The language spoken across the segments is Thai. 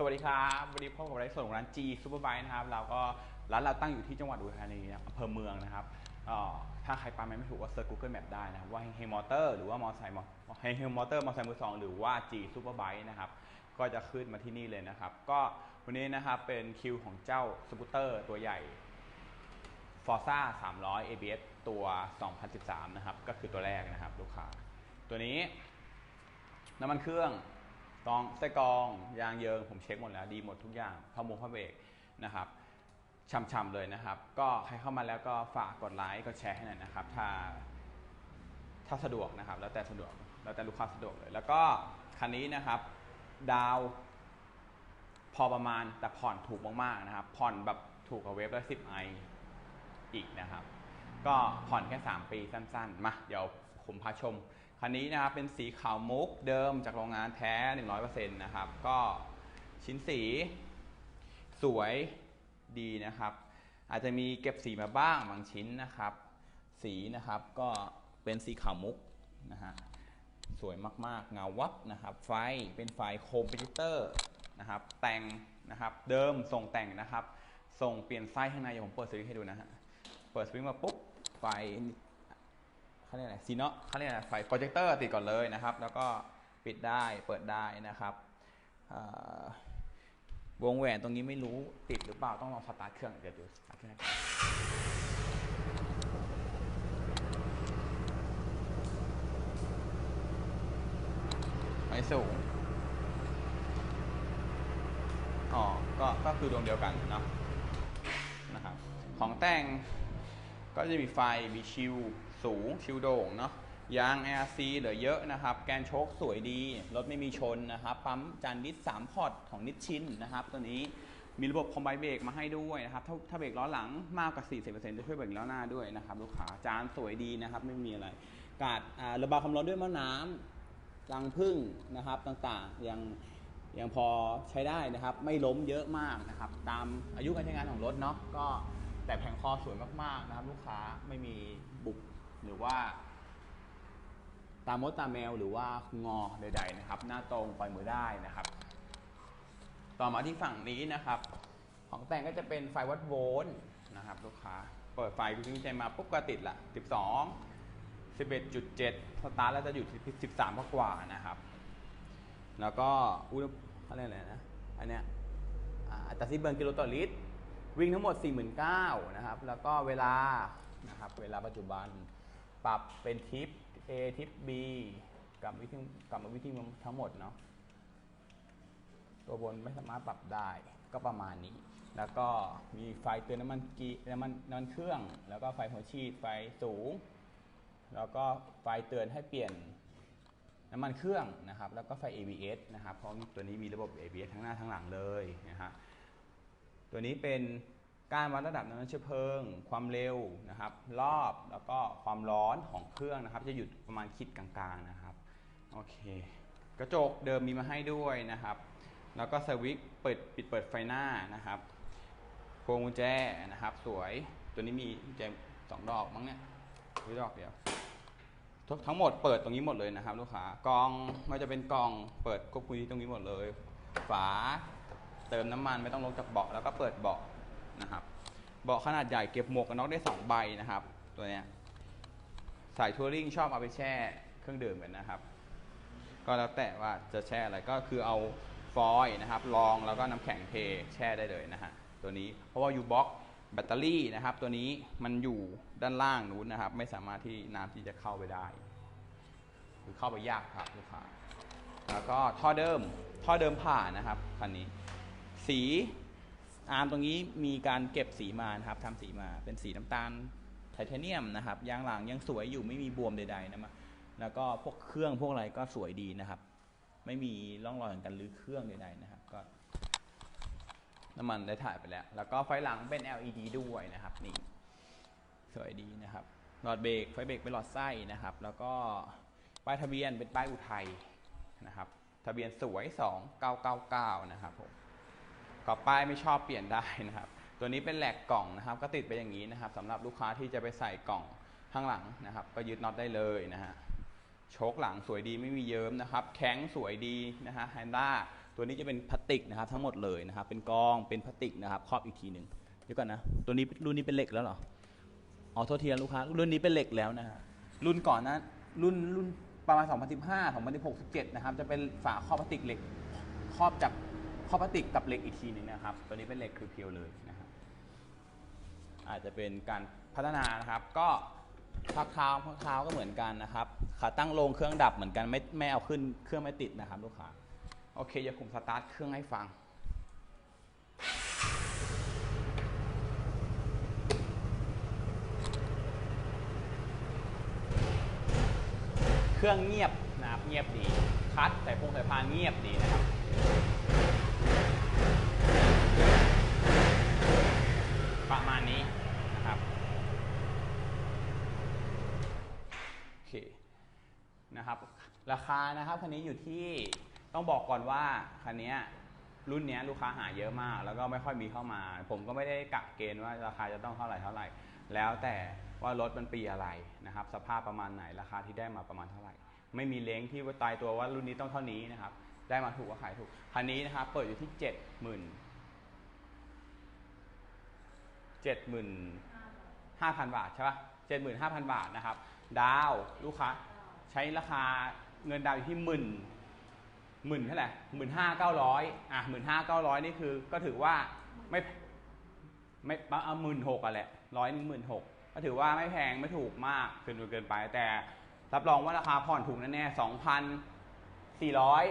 สวัสดีครับวันนี้พบกับไลฟ์สดของร้าน G Superbike นะครับ เราก็ร้านเราตั้งอยู่ที่จังหวัดอุทัยธานีอำเภอเมืองนะครับถ้าใครปาไม่ถูกก็เซิร์ช Google Map ได้นะครับ ว่าเฮมอเตอร์หรือว่ามอไซค์เฮมอเตอร์มอไซค์มือสองหรือว่า G Superbike นะครับ ก็จะขึ้นมาที่นี่เลยนะครับ ก็วันนี้นะครับเป็นคิวของเจ้าสกูตเตอร์ตัวใหญ่ Forza 300 ABS ตัว 2013 นะครับ ก็คือตัวแรกนะครับลูกค้าตัวนี้น้ำมันเครื่อง กองไส้กรองยางเยิงผมเช็คหมดแล้วดีหมดทุกอย่างพะมงพะเบรกนะครับช่ำๆเลยนะครับ ก็ใครเข้ามาแล้วก็ฝากกดไลค์กดแชร์ให้หน่อยนะครับ ถ้าถ้าสะดวกนะครับ แล้วแต่สะดวกแล้วแต่ลูกค้าสะดวกเลย แล้วก็คันนี้นะครับ ดาวพอประมาณแต่ผ่อนถูกมากๆนะครับ ผ่อนแบบถูกกว่าเว็บละสิบไออีกนะครับ ก็ผ่อนแค่ 3 ปีสั้นๆ มา เดี๋ยวผมพาชม คันนี้นะครับเป็นสีขาวมุกเดิมจากโรงงานแท้ 100%นะครับ ก็ชิ้นสีสวยดีนะครับ อาจจะมีเก็บสีมาบ้างบางชิ้นนะครับ สีนะครับก็เป็นสีขาวมุกนะฮะสวยมากๆ เงาวับนะครับ ไฟเป็นไฟโคมพรเจคเตอร์นะครับ แต่งนะครับเดิมส่งแต่งนะครับ ส่งเปลี่ยนไส้ข้างในเดี๋ยวผมเปิดสวิตช์ให้ดูนะฮะเปิดสวิตช์มาปุ๊บไฟ เขาเรียกอะไรซีเนาะเขาเรียกอะไรไฟโปรเจคเตอร์ติดก่อนเลยนะครับ แล้วก็ปิดได้เปิดได้นะครับวงแหวนตรงนี้ไม่รู้ติดหรือเปล่าต้องลองสตาร์ทเครื่องเดี๋ยวดูสตาร์ทเครื่องไม่สูงอ๋อก็ก็คือดวงเดียวกันเนาะนะครับของแต่งก็จะมีไฟมีชิว สูงชิวโด่งเนาะยาง RC เหลือเยอะนะครับ แกนโชคสวยดี รถไม่มีชนนะครับ ปั๊มจานดิส3พอร์ตของนิชชินนะครับ ตัวนี้มีระบบคอมไบเบรกมาให้ด้วยนะครับ ถ้าถ้าเบรกล้อหลังมากกว่า 40%จะช่วยเบรกล้อหน้าด้วยนะครับ ลูกค้าจานสวยดีนะครับ ไม่มีอะไร กาดระบายความร้อนด้วยมะน้ำรังพึ่งนะครับต่างๆ ยังยังพอใช้ได้นะครับ ไม่ล้มเยอะมากนะครับ ตามอายุการใช้งานของรถเนาะก็แต่แผงคอสวยมากๆนะครับ ลูกค้าไม่มีบุก รือว่า ตามมดตามแมวหรือว่างอใดๆนะครับ หน้าตรงปล่อยมือได้นะครับ ต่อมาที่ฝั่งนี้นะครับ ของแต่งก็จะเป็นไฟวัดโวลต์นะครับ ลูกค้าเปิดไฟดูทิ้งใจมาปุ๊บก็ติดละ 12 11.7 สตาร์ทแล้วจะอยู่ที่13กว่านะครับ แล้วก็อุณหเขาเรียกอะไรนะ อันเนี้ยอัตราสิ้นเบิร์นกิโลต่อลิตร วิ่งทั้งหมด 49,000นะครับ แล้วก็เวลานะครับ เวลาปัจจุบัน ปรับเป็นทิป A ทิป B กับวิธีกับวิธีทั้งหมดเนาะตัวบนไม่สามารถปรับได้ก็ประมาณนี้ แล้วก็มีไฟเตือนน้ำมันกีน้ำมันน้ำมันเครื่อง แล้วก็ไฟหัวฉีดไฟสูง แล้วก็ไฟเตือนให้เปลี่ยนน้ำมันเครื่องนะครับ แล้วก็ไฟ ABS นะครับเพราะตัวนี้มีระบบ ABS ทั้งหน้าทั้งหลังเลยนะฮะตัวนี้เป็น การวัดระดับน้ำมันเชื้อเพลิง ความเร็วนะครับ รอบแล้วก็ความร้อนของเครื่องนะครับ จะอยู่ประมาณคิดกลางๆนะครับโอเค กระจกเดิมมีมาให้ด้วยนะครับ แล้วก็สวิตช์เปิดปิดเปิดไฟหน้านะครับพวงกุญแจนะครับ สวยตัวนี้มีกุญแจสองดอกมั้งเนี่ยหรือดอกเดียวทั้งหมดเปิดตรงนี้หมดเลยนะครับ ลูกค้ากล่องไม่ว่าจะเป็นกล่องเปิดควบคุมที่ตรงนี้หมดเลย ฝาเติมน้ำมันไม่ต้องลงจากเบาะแล้วก็เปิดเบาะ นะครับเบาะขนาดใหญ่เก็บหมวกกันน็อกได้สองใบนะครับ ตัวเนี้ยสายทัวริงชอบเอาไปแช่เครื่องดื่มกันนะครับ ก็แล้วแต่ว่าจะแช่อะไรก็คือเอาฟอยล์นะครับรองแล้วก็น้ำแข็งเทแช่ได้เลยนะฮะตัวนี้เพราะว่ายูบ็อกแบตเตอรี่นะครับ ตัวนี้มันอยู่ด้านล่างนู้นนะครับ ไม่สามารถที่น้ำที่จะเข้าไปได้คือเข้าไปยากครับลูกค้าแล้วก็ท่อเดิมท่อเดิมผ่านนะครับคันนี้ สี อาร์มตรงนี้มีการเก็บสีมานะครับทำสีมาเป็นสีน้ำตาลไทเทเนียมนะครับยางหลังยังสวยอยู่ไม่มีบวมใดๆนะมาแล้วก็พวกเครื่องพวกอะไรก็สวยดีนะครับ ไม่มีร่องรอยของการลื้อเครื่องใดๆนะครับ ก็น้ำมันได้ถ่ายไปแล้ว แล้วก็ไฟหลังเป็น LED ด้วยนะครับนี่สวยดีนะครับหลอดเบรกไฟเบรกเป็นหลอดไส้นะครับ แล้วก็ป้ายทะเบียนเป็นป้ายอุทัยนะครับ ทะเบียนสวย 2999 นะครับผม ก็ป้ายไม่ชอบเปลี่ยนได้นะครับ ตัวนี้เป็นแหลกกล่องนะครับ ก็ติดไปอย่างนี้นะครับสำหรับลูกค้าที่จะไปใส่กล่องข้างหลังนะครับ ก็ยึดน็อตได้เลยนะฮะโชคหลังสวยดีไม่มีเยิ้มนะครับ แข็งสวยดีนะฮะแฮนด้าตัวนี้จะเป็นพลาสติกนะครับทั้งหมดเลยนะครับ เป็นกองเป็นพลาสติกนะครับครอบอีกทีหนึ่งเดี๋ยวก่อนนะตัวนี้รุ่นนี้เป็นเหล็กแล้วเหรออ๋อโทษทีนะลูกค้ารุ่นนี้เป็นเหล็กแล้วนะฮะรุ่นก่อนนะรุ่นรุ่นประมาณ 2015 2016 17 นะครับ จะเป็นฝาครอบพลาสติกเหล็กครอบจาก คอพลาสติกกับเหล็กอีกทีหนึงนะครับ ตัวนี้เป็นเหล็กคือเพียวเลยนะครับ อาจจะเป็นการพัฒนานะครับ ก็พักเท้าพักเท้าก็เหมือนกันนะครับ ขาตั้งลงเครื่องดับเหมือนกันไม่ไม่เอาขึ้นเครื่องไม่ติดนะครับลูกค้า โอเคเดี๋ยวผมสตาร์ทเครื่องให้ฟังเครื่องเงียบนะครับเงียบดี คัดแต่พงสายพานเงียบดีนะครับ ประมาณนี้นะครับ โอเค นะครับ ราคานะครับคันนี้อยู่ที่ต้องบอกก่อนว่าคันนี้รุ่นนี้ลูกค้าหาเยอะมาก แล้วก็ไม่ค่อยมีเข้ามา ผมก็ไม่ได้กะเกณฑ์ว่าราคาจะต้องเท่าไหร่เท่าไหร่ แล้วแต่ว่ารถมันปีอะไรนะครับ สภาพประมาณไหนราคาที่ได้มาประมาณเท่าไหร่ ไม่มีเล้งที่ว่าตายตัวว่ารุ่นนี้ต้องเท่านี้นะครับ ได้มาถูกก็ขายถูกคันนี้นะครับเปิดอยู่ที่เจ็ดหมื่นเจ็ดหมื่นห้าพันบาทใช่ปะเจ็ดหมื่นห้าพันบาทนะครับ ดาวลูกค้า ใช้ราคาเงินดาวอยู่ที่หมื่นหมื่นเท่าไหร่หมื่นห้าเก้าร้อยอะหมื่นห้าเก้าร้อยนี่คือ ก็ถือว่าไม่ไม่เอาหมื่นหกอะแหละร้อยหนึ่งหมื่นหกก็ถือว่าไม่แพงไม่ถูกมากเกินเกินไป แต่รับรองว่าราคาผ่อนถูกแน่ๆสองพันสี่ร้อย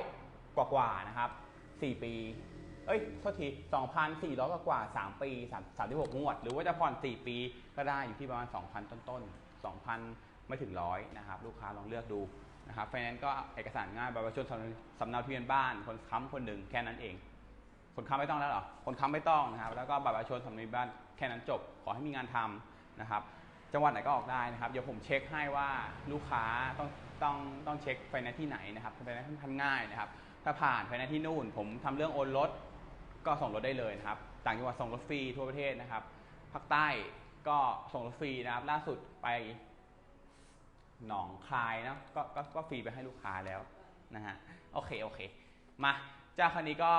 กว่าๆนะครับสี่ปี เอ้ยโทษที2,400กว่ากว่าๆ3ปี3 36งวด หรือว่าจะผ่อน4ปีก็ได้อยู่ที่ประมาณ2,000ต้นๆ2,000 ไม่ถึงร้อยนะครับลูกค้าลองเลือกดูนะครับไฟแนนซ์ก็เอกสารง่ายบัตรประชาชนสำเนาทะเบียนบ้าน คนค้ำคนหนึ่งแค่นั้นเอง คนค้ำไม่ต้องแล้วหรอคนค้ำไม่ต้องนะครับแล้วก็บัตรประชาชนสำเนาทะเบียนบ้านแค่นั้นจบ ขอให้มีงานทำนะครับจังหวัดไหนก็ออกได้นะครับเดี๋ยวผมเช็คให้ว่าลูกค้าต้องต้องต้องเช็คไฟแนนซ์ที่ไหนนะครับไฟแนนซ์ทำง่ายนะครับถ้าผ่านไฟแนนซ์ที่นู่น ผมทำเรื่องโอนรถก็ส่งรถได้เลยนะครับต่างจังหวัดส่งรถฟรีทั่วประเทศนะครับภาคใต้ก็ส่งรถฟรีนะครับล่าสุดไป หนองคายเนาะก็ก็ก็ฟรีไปให้ลูกค้าแล้วนะฮะโอเคโอเคมาเจ้าคันนี้ก็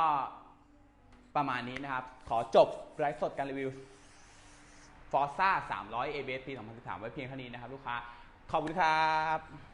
ประมาณนี้นะครับ ขอจบไลฟ์สดการรีวิวฟอร์ซ่า300 ABS ปี 2013 ไว้เพียงเท่านี้นะครับ ลูกค้า ขอบคุณครับ